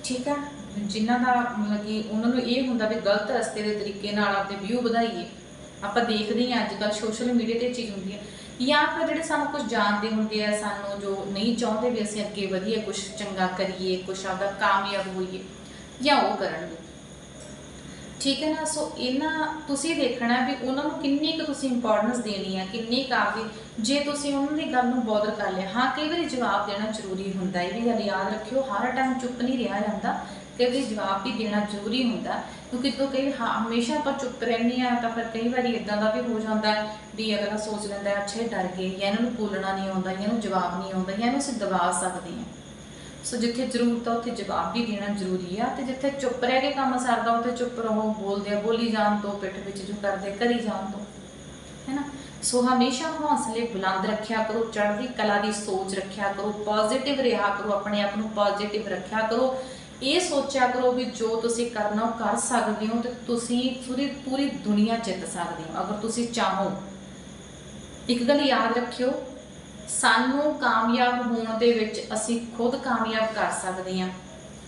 ਠੀਕ ਆ? ਜਿਨ੍ਹਾਂ ਦਾ ਮਤਲਬ ਕਿ ਉਹਨਾਂ ਨੂੰ ਇਹ ਹੁੰਦਾ ਵੀ ਗਲਤ ਰਸਤੇ ਦੇ ਤਰੀਕੇ ਨਾਲ ਆਪਦੇ ਵਿਊ ਵਧਾਈਏ। ਆਪਾਂ ਦੇਖਦੇ ਹਾਂ ਅੱਜ ਕੱਲ੍ਹ ਸੋਸ਼ਲ ਮੀਡੀਆ ਤੇ ਚੀਜ਼ ਹੁੰਦੀ ਹੈ ਜਾਂ ਫਿਰ ਜਿਹੜੇ ਸਾਨੂੰ ਕੁਝ ਜਾਣਦੇ ਹੁੰਦੇ ਆ, ਸਾਨੂੰ ਜੋ ਨਹੀਂ ਚਾਹੁੰਦੇ ਵੀ ਅਸੀਂ ਅੱਗੇ ਵਧੀਏ ਕੁਝ ਚੰਗਾ ਕਰੀਏ ਕੁਝ ਆਪਦਾ ਕਾਮਯਾਬ ਹੋਈਏ, ਜਾਂ ਉਹ ਕਰਨਗੇ। ਠੀਕ ਹੈ ਨਾ? ਸੋ ਇਹਨਾਂ ਤੁਸੀਂ ਦੇਖਣਾ ਵੀ ਉਹਨਾਂ ਨੂੰ ਕਿੰਨੀ ਕੁ ਤੁਸੀਂ ਇੰਪੋਰਟੈਂਸ ਦੇਣੀ ਹੈ ਕਿੰਨੀ ਕਾਫੀ ਜੇ ਤੁਸੀਂ ਉਹਨਾਂ ਦੀ ਗੱਲ ਨੂੰ ਬੋਦਰ ਕਰ ਲਿਆ। ਹਾਂ, ਕਈ ਵਾਰੀ ਜਵਾਬ ਦੇਣਾ ਜ਼ਰੂਰੀ ਹੁੰਦਾ, ਇਹ ਵੀ ਗੱਲ ਯਾਦ ਰੱਖਿਓ, ਹਰ ਟਾਈਮ ਚੁੱਪ ਨਹੀਂ ਰਿਹਾ ਜਾਂਦਾ। ਕਈ ਵਾਰੀ ਜਵਾਬ ਵੀ ਦੇਣਾ ਜ਼ਰੂਰੀ ਹੁੰਦਾ, ਕਿਉਂਕਿ ਤੋਂ ਕਈ ਹਮੇਸ਼ਾ ਆਪਾਂ ਚੁੱਪ ਰਹਿੰਦੇ ਆ ਤਾਂ ਫਿਰ ਕਈ ਵਾਰੀ ਇਦਾਂ ਦਾ ਵੀ ਹੋ ਜਾਂਦਾ ਵੀ ਅਗਲਾ ਸੋਚ ਲੈਂਦਾ ਅੱਛੇ ਡਰ ਗਏ, ਜਾਂ ਇਹਨਾਂ ਨੂੰ ਬੋਲਣਾ ਨਹੀਂ ਆਉਂਦਾ, ਜਾਂ ਇਹਨੂੰ ਜਵਾਬ ਨਹੀਂ ਆਉਂਦਾ, ਜਾਂ ਇਹਨੂੰ ਅਸੀਂ ਦਬਾ ਸਕਦੇ ਹਾਂ। ਸੋ ਜਿੱਥੇ ਜ਼ਰੂਰਤ ਆ, ਉੱਥੇ ਜਵਾਬ ਵੀ ਦੇਣਾ ਜ਼ਰੂਰੀ ਆ ਤੇ ਜਿੱਥੇ ਚੁੱਪ ਰਹਿ ਕੇ ਕੰਮ ਸਰਦਾ, ਉੱਥੇ ਚੁੱਪ ਰਹੋ, ਬੋਲਦੇ ਆ, ਬੋਲੀ ਜਾਣ ਤੋਂ, ਪਿੱਠ ਵਿੱਚ ਜੋ ਕਰਦੇ, ਕਰੀ ਜਾਣ ਤੋਂ, ਹੈਨਾ? ਸੋ ਹਮੇਸ਼ਾ ਹੌਸਲੇ ਬੁਲੰਦ ਰੱਖਿਆ ਕਰੋ, ਚੜ੍ਹਦੀ ਕਲਾ ਦੀ ਸੋਚ ਰੱਖਿਆ ਕਰੋ ਪੋਜ਼ਿਟਿਵ ਰਿਹਾ ਕਰੋ, ਆਪਣੇ ਆਪ ਨੂੰ ਪੋਜ਼ਿਟਿਵ ਰੱਖਿਆ ਕਰੋ। ਇਹ ਸੋਚਿਆ ਕਰੋ ਵੀ ਜੋ ਤੁਸੀਂ ਕਰਨਾ, ਉਹ ਕਰ ਸਕਦੇ ਹੋ ਤੇ ਤੁਸੀਂ ਪੂਰੀ ਪੂਰੀ ਦੁਨੀਆ ਜਿੱਤ ਸਕਦੇ ਹੋ। ਅਗਰ ਤੁਸੀਂ ਚਾਹੋ, ਇੱਕ ਗੱਲ ਯਾਦ ਰੱਖਿਓ ਸਾਨੂੰ ਕਾਮਯਾਬ ਹੋਣ ਦੇ ਵਿੱਚ ਅਸੀਂ ਖੁਦ ਕਾਮਯਾਬ ਕਰ ਸਕਦੇ ਹਾਂ।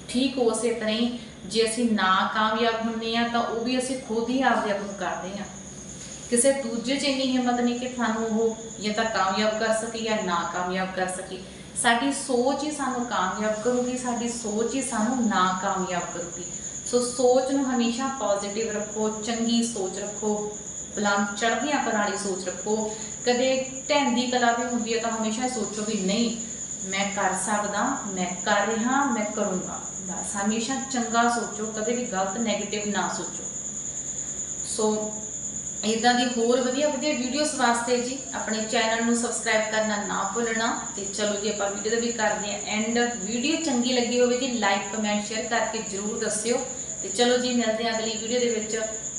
ਠੀਕ ਉਸੇ ਤਰ੍ਹਾਂ ਹੀ ਜੇ ਅਸੀਂ ਨਾ ਕਾਮਯਾਬ ਹੁੰਨੇ ਆ ਤਾਂ ਉਹ ਵੀ ਅਸੀਂ ਖੁਦ ਹੀ ਆਪਦੇ ਆਪ ਨੂੰ ਕਰਦੇ ਹਾਂ। ਕਿਸੇ ਦੂਜੇ 'ਚ ਇੰਨੀ ਹਿੰਮਤ ਨਹੀਂ ਕਿ ਸਾਨੂੰ ਉਹ ਜਾਂ ਤਾਂ ਕਾਮਯਾਬ ਕਰ ਸਕੇ ਜਾਂ ਨਾ ਕਾਮਯਾਬ ਕਰ ਸਕੇ। ਸਾਡੀ ਸੋਚ ਹੀ ਸਾਨੂੰ ਕਾਮਯਾਬ ਕਰੂਗੀ, ਸਾਡੀ ਸੋਚ ਹੀ ਸਾਨੂੰ ਨਾ ਕਾਮਯਾਬ ਕਰੂਗੀ। ਸੋ ਸੋਚ ਨੂੰ ਹਮੇਸ਼ਾ ਪੋਜ਼ਿਟਿਵ ਰੱਖੋ, ਚੰਗੀ ਸੋਚ ਰੱਖੋ। ਬੁਲੰਦ ਚੜ੍ਹਦੀਆਂ ਕਲਾਂ ਵਾਲੀ ਸੋਚ ਰੱਖੋ। ਕਦੇ ਢਹਿੰਦੀ ਕਲਾ ਵੀ ਹੁੰਦੀ ਹੈ ਤਾਂ ਹਮੇਸ਼ਾ ਸੋਚੋ ਵੀ ਨਹੀਂ, ਮੈਂ ਕਰ ਸਕਦਾ, ਮੈਂ ਕਰ ਰਿਹਾ, ਮੈਂ ਕਰੂੰਗਾ। ਬਸ ਹਮੇਸ਼ਾ ਚੰਗਾ ਸੋਚੋ, ਕਦੇ ਵੀ ਗਲਤ 네ਗੇਟਿਵ ਨਾ ਸੋਚੋ। ਸੋ ਇਦਾਂ ਦੀ ਹੋਰ ਵਧੀਆ ਵਧੀਆ ਵੀਡੀਓਜ਼ ਵਾਸਤੇ ਜੀ, ਆਪਣੇ ਚੈਨਲ ਨੂੰ ਸਬਸਕ੍ਰਾਈਬ ਕਰਨਾ ਨਾ ਭੁੱਲਣਾ ਤੇ ਚਲੋ ਜੀ, ਆਪਾਂ ਵੀਡੀਓ ਦਾ ਵੀ ਕਰਦੇ ਹਾਂ ਐਂਡ ਵੀਡੀਓ ਚੰਗੀ ਲੱਗੀ ਹੋਵੇ ਜੀ ਲਾਈਕ ਕਮੈਂਟ ਸ਼ੇਅਰ ਕਰਕੇ ਜਰੂਰ ਦੱਸਿਓ। ਤੇ ਚਲੋ ਜੀ, ਮਿਲਦੇ ਹਾਂ ਅਗਲੀ ਵੀਡੀਓ ਦੇ ਵਿੱਚ।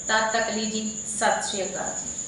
ਤਦ ਤੱਕ ਲਈ ਜੀ। ਸਤਿ ਸ਼੍ਰੀ ਅਕਾਲ ਜੀ।